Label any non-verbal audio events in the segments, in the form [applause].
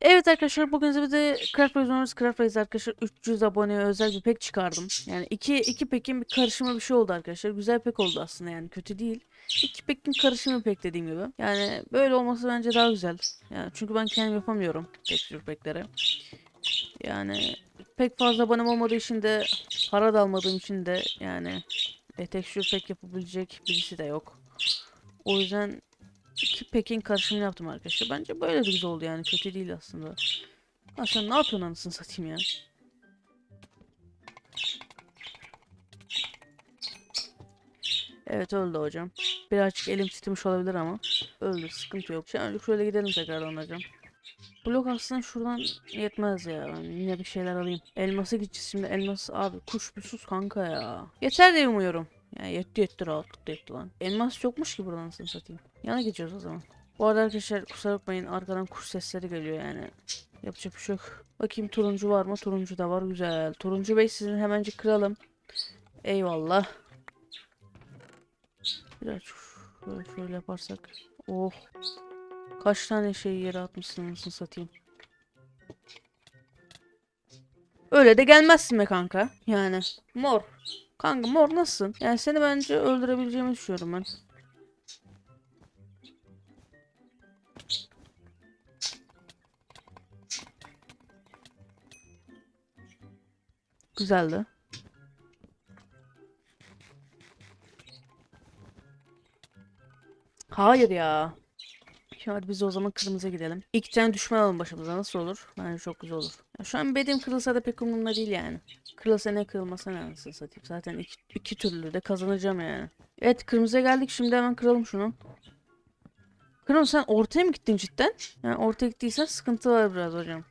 Evet arkadaşlar bugün size de Craft Race oynuyoruz. Craft Race arkadaşlar 300 aboneye özel bir pek çıkardım. Yani iki, iki pekin bir karışımı bir şey oldu arkadaşlar. Güzel pek oldu aslında yani kötü değil. İki pekin karışımı pek dediğim gibi. Yani böyle olması bence daha güzel. Yani çünkü ben kendim yapamıyorum texture pekleri. Yani pek fazla abonem olmadığı için de para da almadığım için de yani e, texture pek yapabilecek birisi de yok. O yüzden iki pekin karışımını yaptım arkadaşlar. Bence böyle de güzel oldu yani. Kötü değil aslında. Ha sen ne yapıyorsun anasını satayım ya? Evet öldü hocam. Birazcık elim titremiş olabilir ama öldü. Sıkıntı yok. Şimdi şöyle gidelim tekrardan hocam. Blok aslında şuradan yetmez ya. Yine bir şeyler alayım. Elması gideceğiz şimdi. Elmas abi kuş bir sus kanka ya. Yeter diye umuyorum. Yani yetti yetti rahatlıkla yetti lan. Elmas yokmuş ki buradan anasını satayım. Yana geçiyoruz o zaman. Bu arada arkadaşlar kusura bakmayın arkadan kuş sesleri geliyor yani. Yapacak bir şey yok. Bakayım turuncu var mı? Turuncu da var. Güzel. Turuncu bey sizin hemencik kıralım. Eyvallah. Biraz şöyle, şöyle yaparsak. Oh. Kaç tane şey yere atmışsın anasını satayım. Öyle de gelmezsin be kanka. Yani mor. Kanka mor nasılsın? Yani seni bence öldürebileceğimi düşünüyorum ben. Güzeldi. Hayır ya. Hadi biz o zaman kırmızıya gidelim. İlk tane düşman alalım başımıza nasıl olur? Bence çok güzel olur. Ya şu an bedim kırılsa da pek umurumda değil yani. Kırılsa ne kırılmasa ne anasını satayım. Zaten iki, iki türlü de kazanacağım yani. Evet kırmızıya geldik şimdi hemen kıralım şunu. Kırmızı sen ortaya mı gittin cidden? Yani ortaya gittiysen sıkıntı var biraz hocam.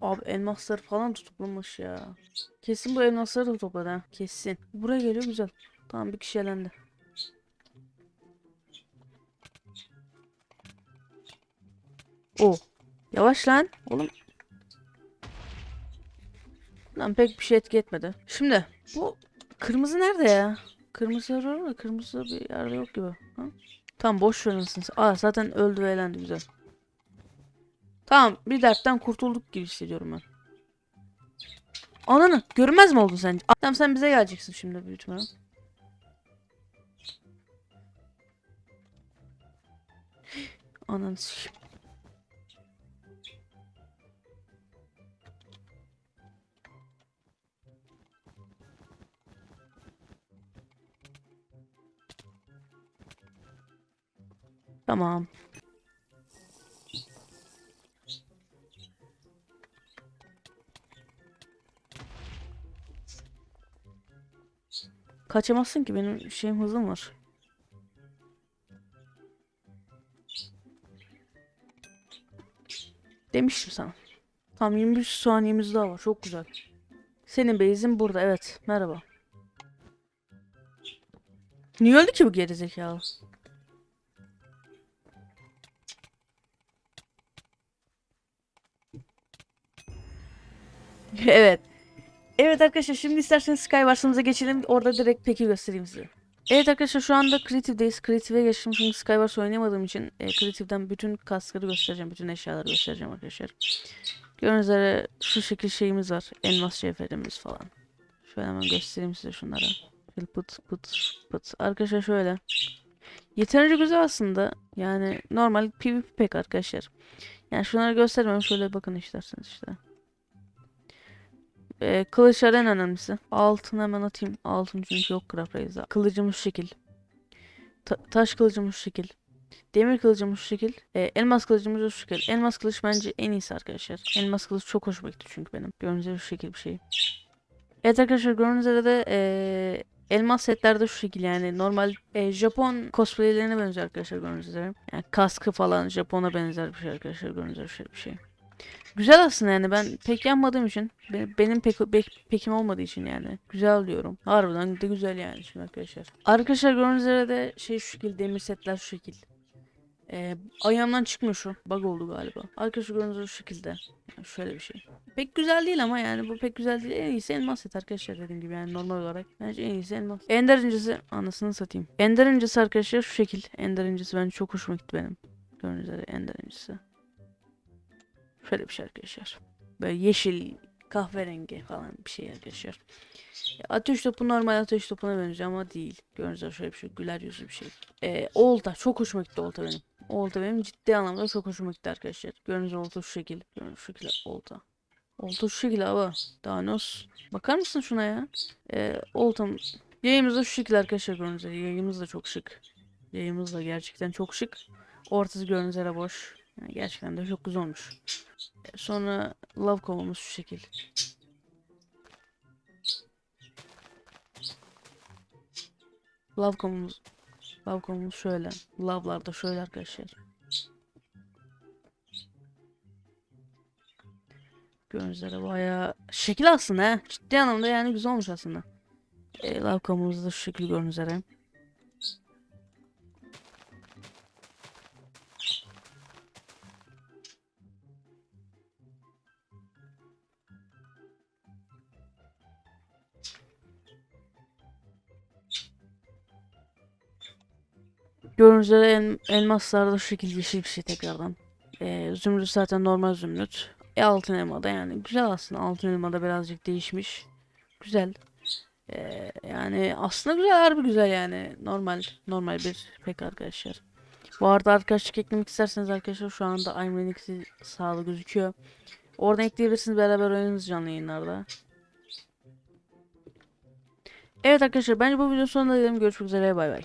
Abi elmasları falan tutuklamış ya. Kesin bu elmasları da topladı ha. Kesin. Buraya geliyor güzel. Tamam bir kişi elendi. O. Yavaş lan. Oğlum. Lan pek bir şey etki etmedi. Şimdi bu kırmızı nerede ya? Kırmızı var mı? Kırmızı bir yerde yok gibi. Ha? Tamam boş verin Aa zaten öldü ve elendi güzel. Tamam bir dertten kurtulduk gibi hissediyorum ben. Ananı görünmez mi oldun sen? Tamam sen bize geleceksin şimdi büyük ihtimalle. Ananı. Tamam. Kaçamazsın ki benim şeyim hızım var. Demiştim sana. Tam 23 saniyemiz daha var. Çok güzel. Senin base'in burada. Evet. Merhaba. Niye öldü ki bu gerizekalı? [laughs] evet. Evet arkadaşlar şimdi isterseniz Skywars'ımıza geçelim. Orada direkt peki göstereyim size. Evet arkadaşlar şu anda Creative'deyiz. Creative'e geçtim çünkü Skywars oynayamadığım için e, Creative'den bütün kaskları göstereceğim. Bütün eşyaları göstereceğim arkadaşlar. Gördüğünüz üzere şu şekil şeyimiz var. Elmas cevherimiz falan. Şöyle hemen göstereyim size şunları. Pıt pıt pıt. Arkadaşlar şöyle. Yeterince güzel aslında. Yani normal PvP pek arkadaşlar. Yani şunları göstermem. Şöyle bakın isterseniz işte. Ee, kılıç en önemlisi. Altın hemen atayım. Altın çünkü yok Craft Race'de. Kılıcımız şu şekil. Ta- taş kılıcımız şu şekil. Demir kılıcımız şu şekil. Ee, elmas kılıcımız şu şekil. Elmas kılıç bence en iyisi arkadaşlar. Elmas kılıç çok hoşuma gitti çünkü benim. Gördüğünüz gibi şu şekil bir şey. Evet arkadaşlar gördüğünüz üzere de ee, elmas setlerde şu şekil yani normal ee, Japon cosplaylerine benziyor arkadaşlar gördüğünüz üzere. Yani kaskı falan Japon'a benzer bir şey arkadaşlar gördüğünüz üzere bir şey. Güzel aslında yani ben pek yanmadığım için benim, pek, pek pekim olmadığı için yani güzel diyorum. Harbiden de güzel yani şimdi arkadaşlar. Arkadaşlar gördüğünüz üzere de şey şu şekil demir setler şu şekil. Ee, ayağımdan çıkmıyor şu. Bug oldu galiba. Arkadaşlar gördüğünüz üzere şu şekilde. Yani şöyle bir şey. Pek güzel değil ama yani bu pek güzel değil. En iyisi elmas set arkadaşlar dediğim gibi yani normal olarak. Bence en iyisi elmas. Ender incisi anasını satayım. Ender incisi arkadaşlar şu şekil. Ender incisi bence çok hoşuma gitti benim. Gördüğünüz üzere Ender incisi. Şöyle bir şey arkadaşlar. Böyle yeşil, kahverengi falan bir şey arkadaşlar. Ateş topu normal ateş topuna benziyor ama değil. Gördüğünüz şöyle bir şey güler yüzlü bir şey. Ee, olta çok hoşuma gitti olta benim. Olta benim ciddi anlamda çok hoşuma gitti arkadaşlar. Gördüğünüz olta şu şekil. Gördüğünüz şu şekilde olta. Olta şu. Daha ne olsun. Bakar mısın şuna ya? Ee, oltam. Yayımız da şu şekilde arkadaşlar gördüğünüz. Yayımız da çok şık. Yayımız da gerçekten çok şık. Ortası gördüğünüz boş. Yani gerçekten de çok güzel olmuş. Ee, Sonra love kovamız şu şekil. Love kovamız Love kovamız şöyle. Love'lar da şöyle arkadaşlar. Gördüğünüz üzere bayağı şekil aslında ha. Ciddi anlamda yani güzel olmuş aslında. E, love kovamız da şu şekil gördüğünüz üzere. Gördüğünüz üzere el, elmaslar da şu şekilde yeşil bir şey tekrardan. Ee, zümrüt zaten normal zümrüt. E altın elmada yani güzel aslında altın elmada birazcık değişmiş. Güzel. Ee, yani aslında güzel harbi güzel yani normal normal bir pek arkadaşlar. Bu arada arkadaşlık eklemek isterseniz arkadaşlar şu anda iManix'i sağda gözüküyor. Oradan ekleyebilirsiniz beraber oynarız canlı yayınlarda. Evet arkadaşlar bence bu videonun sonuna gelelim. Görüşmek üzere bay bay.